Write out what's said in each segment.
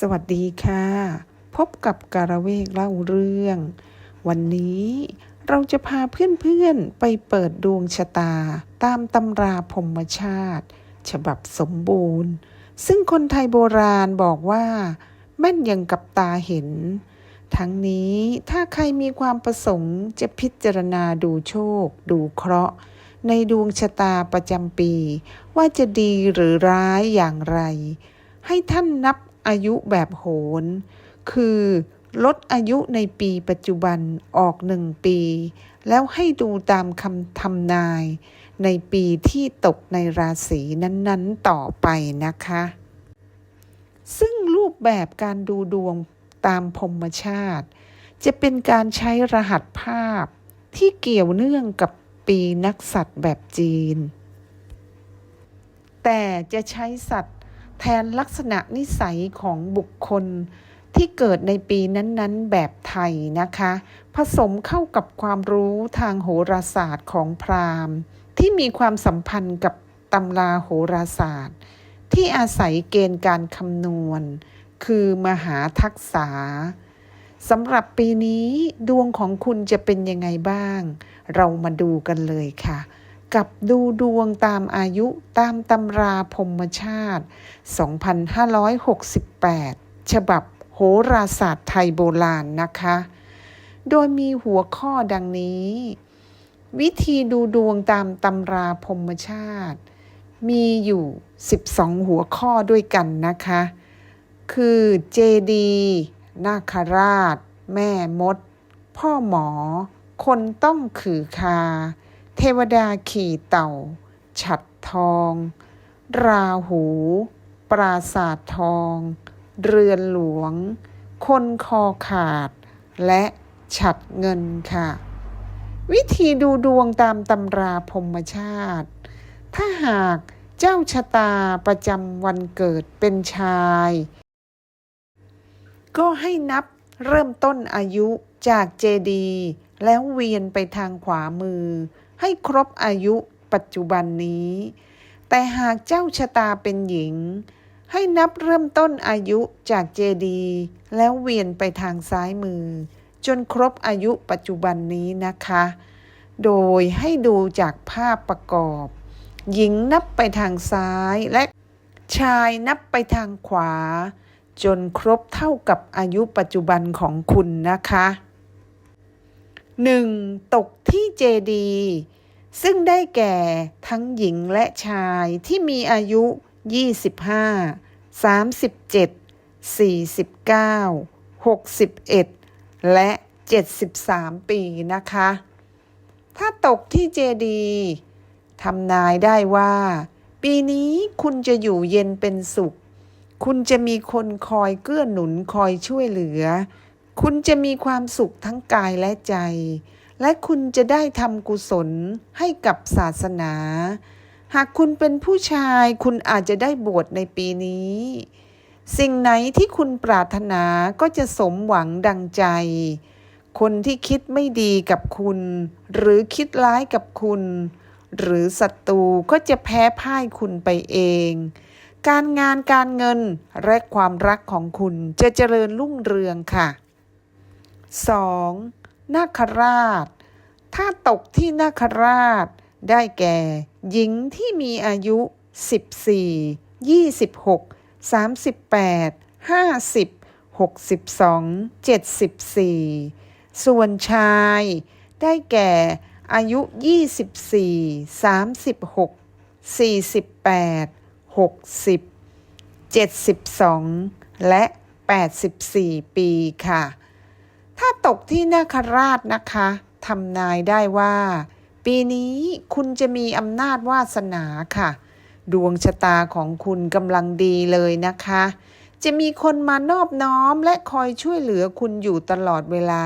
สวัสดีค่ะ พบกับการะเวกเล่าเรื่อง วันนี้เราจะพาเพื่อนๆไปเปิดดวงชะตา ตามตำราพรมชาติ ฉบับสมบูรณ์ ซึ่งคนไทยโบราณบอกว่า แม่นยังกับตาเห็น ทั้งนี้ถ้าใครมีความประสงค์จะพิจารณาดูโชค ดูเคราะห์ ในดวงชะตาประจำปี ว่าจะดีหรือร้ายอย่างไรให้ท่านนับ อายุแบบโหรคือลดอายุในปีปัจจุบันออกหนึ่งปี แล้วให้ดูตามคำทำนาย ในปีที่ตกในราศีนั้นๆต่อไปนะคะ ซึ่งรูปแบบการดูดวงตามพรมชาติ จะเป็นการใช้รหัสภาพที่เกี่ยวเนื่องกับปีนักสัตว์แบบจีน แต่จะใช้สัตว์ แทนลักษณะนิสัยของบุคคลที่เกิดในปีนั้นๆ แบบไทยนะคะ ผสมเข้ากับความรู้ทางโหราศาสตร์ของพราหมณ์ ที่มีความสัมพันธ์กับตำราโหราศาสตร์ ที่อาศัยเกณฑ์การคำนวณ คือมหาทักษะสำหรับปีนี้ดวงของคุณจะเป็นยังไงบ้าง เรามาดูกันเลยค่ะ กับดูดวงตามอายุตามตำราพรมชาติ 2568 ฉบับโหราศาสตร์ไทยโบราณนะคะ โดยมีหัวข้อดังนี้ วิธีดูดวงตามตำราพรมชาติ มีอยู่ 12 หัวข้อด้วยกันนะคะ คือเจดีนาคราช แม่มด พ่อหมอ คนต้องขือคา เทวดาขี่เต่า ฉัดทอง ราหู ปราสาททอง เรือนหลวง คนคอขาด และฉัดเงินค่ะ วิธีดูดวงตามตำราพรมชาติ ถ้าหากเจ้าชะตาประจำวันเกิดเป็นชาย ก็ให้นับเริ่มต้นอายุจากเจดี แล้วเวียนไปทางขวามือ ให้ครบอายุปัจจุบันนี้ แต่หากเจ้าชะตาเป็นหญิง ให้นับเริ่มต้นอายุจากเจดี แล้วเวียนไปทางซ้ายมือ จนครบอายุปัจจุบันนี้นะคะ โดยให้ดูจากภาพประกอบ หญิงนับไปทางซ้ายและชายนับไปทางขวา จนครบเท่ากับอายุปัจจุบันของคุณนะคะ 1. ตกที่ เจดี ซึ่งได้แก่ทั้งหญิงและชายที่มีอายุ 25 37 49 61 และ 73 ปีนะคะ ถ้าตกที่เจดีทำนายได้ว่า ปีนี้คุณจะอยู่เย็นเป็นสุข คุณจะมีคนคอยเกื้อหนุนคอยช่วยเหลือ คุณจะมีความสุขทั้งกายและใจ และคุณจะได้ทำกุศลให้กับศาสนา หากคุณเป็นผู้ชายคุณอาจจะได้บวชในปีนี้ สิ่งไหนที่คุณปรารถนาก็จะสมหวังดังใจ คนที่คิดไม่ดีกับคุณ หรือคิดร้ายกับคุณ หรือศัตรูก็จะแพ้พ่ายคุณไปเองการงานการเงินและความรักของคุณจะเจริญรุ่งเรืองค่ะ 2. นาคราช ถ้าตกที่นาคราช ได้แก่ หญิงที่มีอายุ 14 26 38 50 62 74 ส่วนชาย ได้แก่ อายุ 24 36 48 60 72 และ 84 ปีค่ะ ถ้าตกที่นาคราชนะคะทำนายได้ว่า ปีนี้คุณจะมีอำนาจวาสนาค่ะ ดวงชะตาของคุณกำลังดีเลยนะคะ จะมีคนมานอบน้อมและคอยช่วยเหลือคุณอยู่ตลอดเวลา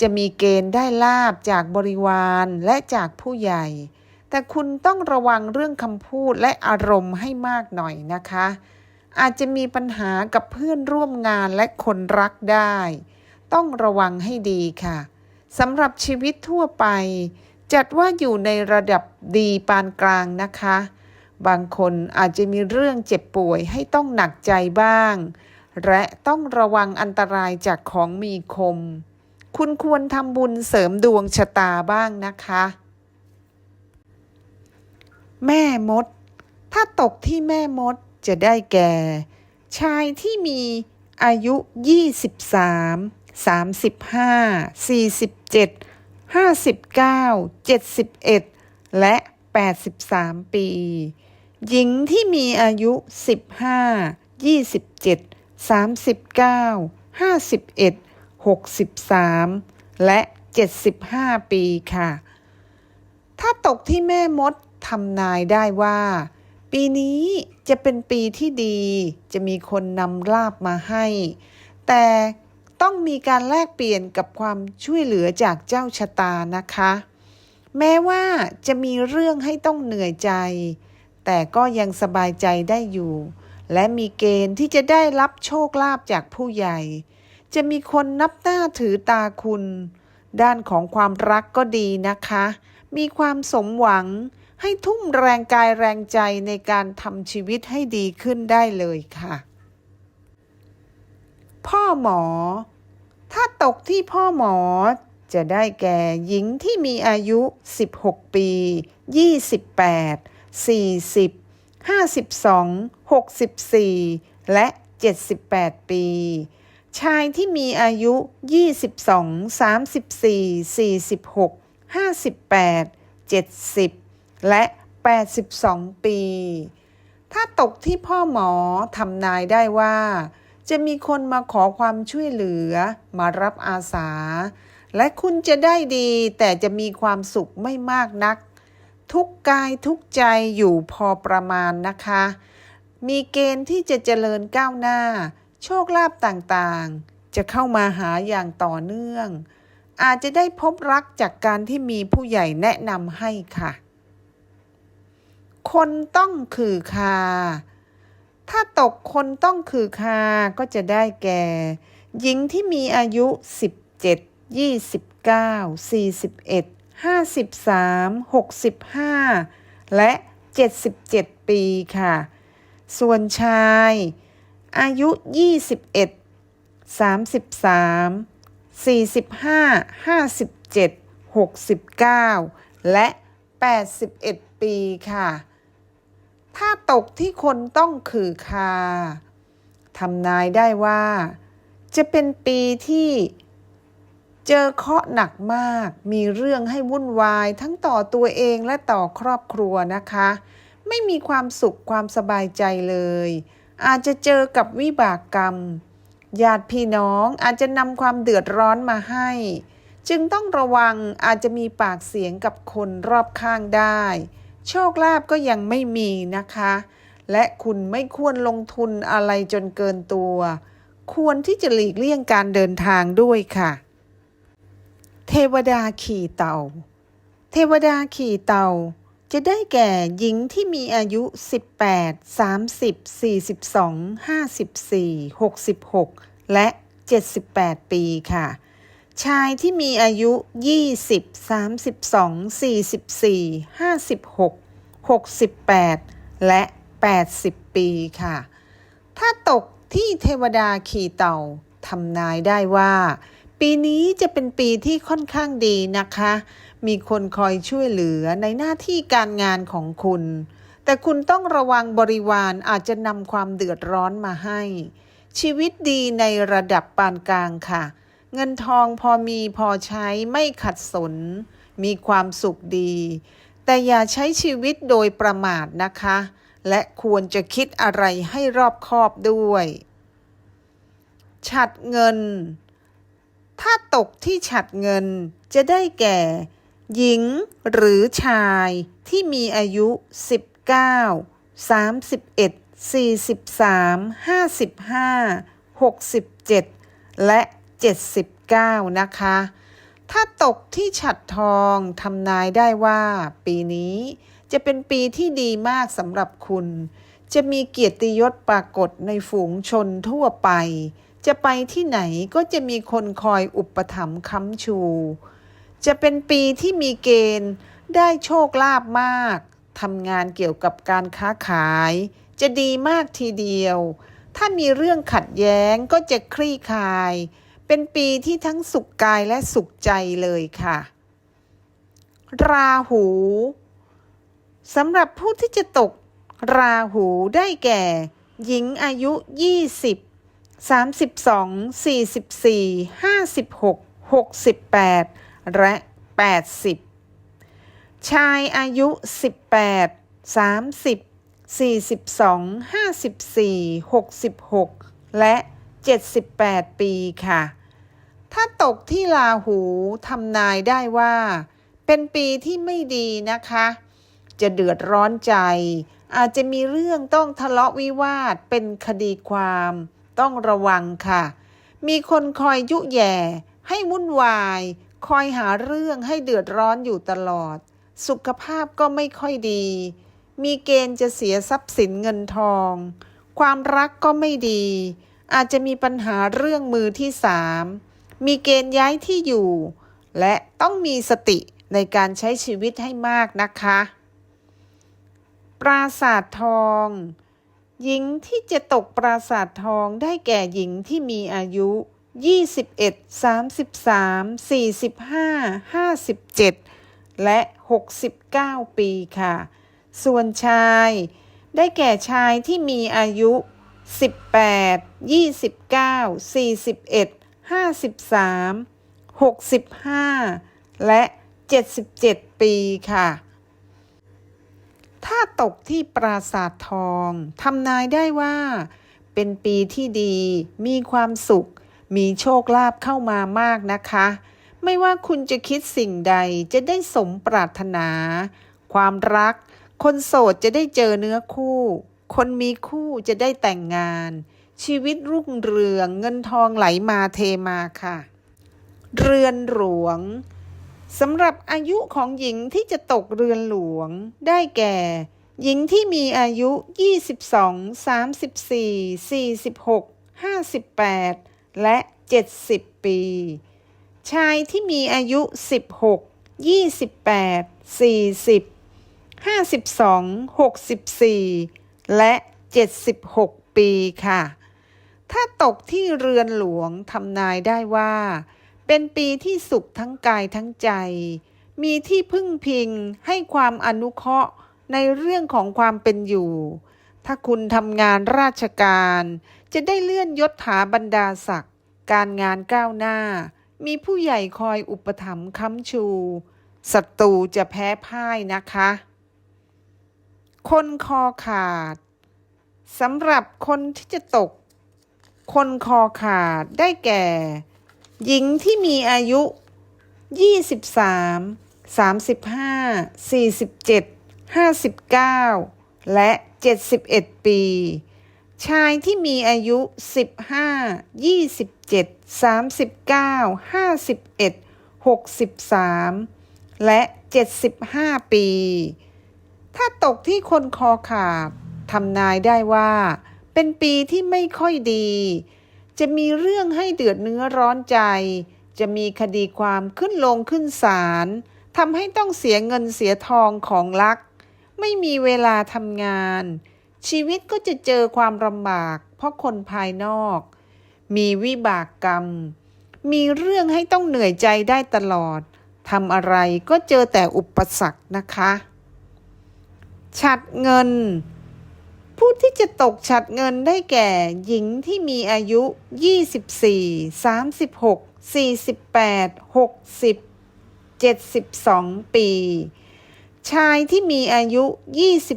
จะมีเกณฑ์ได้ลาบจากบริวารและจากผู้ใหญ่ แต่คุณต้องระวังเรื่องคำพูดและอารมณ์ให้มากหน่อยนะคะ อาจจะมีปัญหากับเพื่อนร่วมงานและคนรักได้ ต้องระวังให้ดีค่ะสำหรับชีวิตทั่วไป จัดว่าอยู่ในระดับดีปานกลางนะคะ บางคนอาจจะมีเรื่องเจ็บป่วยให้ต้องหนักใจบ้าง และต้องระวังอันตรายจากของมีคม คุณควรทำบุญเสริมดวงชะตาบ้างนะคะ แม่มด ถ้าตกที่แม่มดจะได้แก่ ชายที่มีอายุ 23 35 47 59 71 และ 83 ปี หญิงที่มีอายุ 15 27 39 51 63 และ 75 ปีค่ะ ถ้าตกที่แม่มดทำนายได้ว่า ปีนี้จะเป็นปีที่ดี จะมีคนนำลาบมาให้ แต่ ต้องมีการแลกเปลี่ยนกับความช่วยเหลือจากเจ้าชะตานะคะ แม้ว่าจะมีเรื่องให้ต้องเหนื่อยใจ แต่ก็ยังสบายใจได้อยู่ และมีเกณฑ์ที่จะได้รับโชคลาภจากผู้ใหญ่ จะมีคนนับหน้าถือตาคุณ ด้านของความรักก็ดีนะคะ มีความสมหวังให้ทุ่มแรงกายแรงใจในการทำชีวิตให้ดีขึ้นได้เลยค่ะ พ่อหมอ ถ้าตกที่พ่อหมอ จะได้แก่หญิงที่มีอายุ 16 ปี 28 40 52 64 และ 78 ปี ชายที่มีอายุ 22 34 46 58 70 และ 82 ปี ถ้าตกที่พ่อหมอทำนายได้ว่า จะมีคนมาขอความช่วยเหลือ มารับอาสา และคุณจะได้ดี แต่จะมีความสุขไม่มากนัก ทุกกายทุกใจอยู่พอประมาณนะคะ มีเกณฑ์ที่จะเจริญก้าวหน้า โชคลาภต่างๆ จะเข้ามาหาอย่างต่อเนื่อง อาจจะได้พบรักจากการที่มีผู้ใหญ่แนะนำให้ค่ะ คนต้องคือคา ถ้าตกคนต้องคือคาก็จะได้แก่ หญิงที่มีอายุ 17 29 41 53 65 และ 77 ปีค่ะ ส่วนชาย อายุ 21 33 45 57 69 และ 81 ปีค่ะ ถ้าตกที่คนต้องคือคาทำนายได้ว่า จะเป็นปีที่เจอเคราะห์หนักมาก มีเรื่องให้วุ่นวายทั้งต่อตัวเองและต่อครอบครัวนะคะ ไม่มีความสุขความสบายใจเลย อาจจะเจอกับวิบากกรรม ญาติพี่น้องอาจจะนำความเดือดร้อนมาให้ จึงต้องระวังอาจจะมีปากเสียงกับคนรอบข้างได้ โชคลาภก็ยังไม่มีนะคะ และคุณไม่ควรลงทุนอะไรจนเกินตัว ควรที่จะหลีกเลี่ยงการเดินทางด้วยค่ะ เทวดาขี่เต่า เทวดาขี่เต่า จะได้แก่หญิงที่มีอายุ 18 30 42 54 66 และ 78 ปีค่ะ ชายที่มีอายุ 20 32 44 56 68 และ 80 ปีค่ะ ถ้าตกที่เทวดาขี่เต่าทำนายได้ว่า ปีนี้จะเป็นปีที่ค่อนข้างดีนะคะ มีคนคอยช่วยเหลือในหน้าที่การงานของคุณ แต่คุณต้องระวังบริวารอาจจะนำความเดือดร้อนมาให้ ชีวิตดีในระดับปานกลางค่ะ เงินทองพอมีพอใช้ไม่ขัดสน มีความสุขดี แต่อย่าใช้ชีวิตโดยประมาทนะคะ และควรจะคิดอะไรให้รอบคอบด้วย ฉัดเงิน ถ้าตกที่ฉัดเงินจะได้แก่ หญิงหรือชายที่มีอายุ 19 31 43 55 67 และ 79 นะคะ ถ้าตกที่ฉัดทองทำนายได้ว่าปีนี้จะเป็นปีที่ดีมากสำหรับคุณ จะมีเกียรติยศปรากฏในฝูงชนทั่วไป จะไปที่ไหนก็จะมีคนคอยอุปถัมภ์ค้ำชู จะเป็นปีที่มีเกณฑ์ได้โชคลาภมากทำงานเกี่ยวกับการค้าขาย จะดีมากทีเดียว ถ้ามีเรื่องขัดแย้งก็จะคลี่คลาย เป็นปีที่ทั้งสุขกายและสุขใจเลยค่ะ ราหูสำหรับผู้ที่จะตกราหูได้แก่ หญิงอายุ 20 32 44 56 68 และ 80 ชายอายุ 18 30 42 54 66 และ 78 ปีค่ะ ถ้าตกที่ราหูทำนายได้ว่า เป็นปีที่ไม่ดีนะคะ จะเดือดร้อนใจ อาจจะมีเรื่องต้องทะเลาะวิวาทเป็นคดีความ ต้องระวังค่ะ มีคนคอยยุแย่ให้วุ่นวาย คอยหาเรื่องให้เดือดร้อนอยู่ตลอด สุขภาพก็ไม่ค่อยดี มีเกณฑ์จะเสียทรัพย์สินเงินทอง ความรักก็ไม่ดี อาจจะมีปัญหาเรื่องมือที่สาม มีเกณฑ์ย้ายที่อยู่ และต้องมีสติในการใช้ชีวิตให้มากนะคะ ปราสาททอง หญิงที่จะตกปราสาททองได้แก่หญิงที่มีอายุ 21 33 45 57 และ 69 ปีค่ะ ส่วนชาย ได้แก่ชายที่มีอายุ 18 29 41 53 65 และ 77 ปีค่ะ ถ้าตกที่ปราสาททองทำนายได้ว่า เป็นปีที่ดี มีความสุข มีโชคลาภเข้ามามากนะคะ ไม่ว่าคุณจะคิดสิ่งใดจะได้สมปรารถนา ความรัก คนโสดจะได้เจอเนื้อคู่ คนมีคู่จะได้แต่งงาน ชีวิตรุ่งเรืองเงินทองไหลมาเทมาค่ะ เรือนหลวงสำหรับอายุของหญิงที่จะตกเรือนหลวง ได้แก่ หญิงที่มีอายุ 22 34 46 58 และ 70 ปี ชายที่มีอายุ 16 28 40 52 64 และ 76 ปีค่ะ ถ้าตกที่เรือนหลวงทำนายได้ว่า เป็นปีที่สุขทั้งกายทั้งใจ มีที่พึ่งพิงให้ความอนุเคราะห์ในเรื่องของความเป็นอยู่ ถ้าคุณทำงานราชการ จะได้เลื่อนยศถาบรรดาศักดิ์การงานก้าวหน้า มีผู้ใหญ่คอยอุปถัมภ์ค้ำชูศัตรูจะแพ้พ่ายนะคะ คนคอขาดสำหรับคนที่จะตก คนคอขาดได้แก่ หญิงที่มีอายุ 23 35 47 59 และ 71 ปี ชายที่มีอายุ 15 27 39 51 63 และ 75 ปี ถ้าตกที่คนคอขาดทำนายได้ว่า เป็นปีที่ไม่ค่อยดี จะมีเรื่องให้เดือดเนื้อร้อนใจ จะมีคดีความขึ้นลงขึ้นศาลทำให้ต้องเสียเงินเสียทองของลัก ไม่มีเวลาทำงาน ชีวิตก็จะเจอความลำบาก เพราะคนภายนอก มีวิบากกรรม มีเรื่องให้ต้องเหนื่อยใจได้ตลอดทำอะไรก็เจอแต่อุปสรรคนะคะ ฉัดเงิน ผู้ที่จะตกฉัดเงินได้แก่ หญิงที่มีอายุ 24 36 48 60 72 ปี ชายที่มีอายุ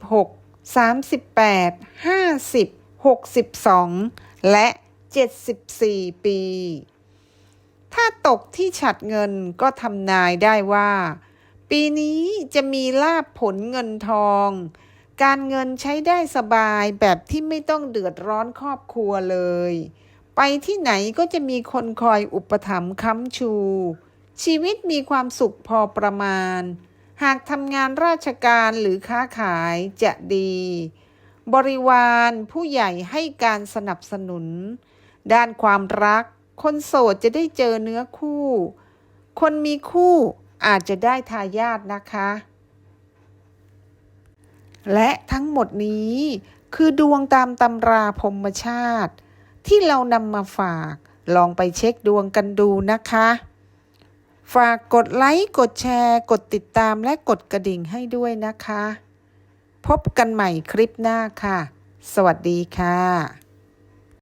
26 38 50 62 และ 74 ปี ถ้าตกที่ฉัดเงินก็ทำนายได้ว่า ปีนี้จะมีลาบผลเงินทอง การเงินใช้ได้สบายแบบที่ไม่ต้องเดือดร้อนครอบครัวเลย ไปที่ไหนก็จะมีคนคอยอุปถัมภ์ค้ำชู ชีวิตมีความสุขพอประมาณ หากทำงานราชการหรือค้าขายจะดี บริวารผู้ใหญ่ให้การสนับสนุน ด้านความรัก คนโสดจะได้เจอเนื้อคู่ คนมีคู่อาจจะได้ทายาทนะคะ และทั้งหมดนี้คือดวงตามตำราพรมชาติ ที่เรานำมาฝาก ลองไปเช็คดวงกันดูนะคะ ฝากกดไลค์กดแชร์ กดติดตามและกดกระดิ่งให้ด้วยนะคะ พบกันใหม่คลิปหน้าค่ะ สวัสดีค่ะ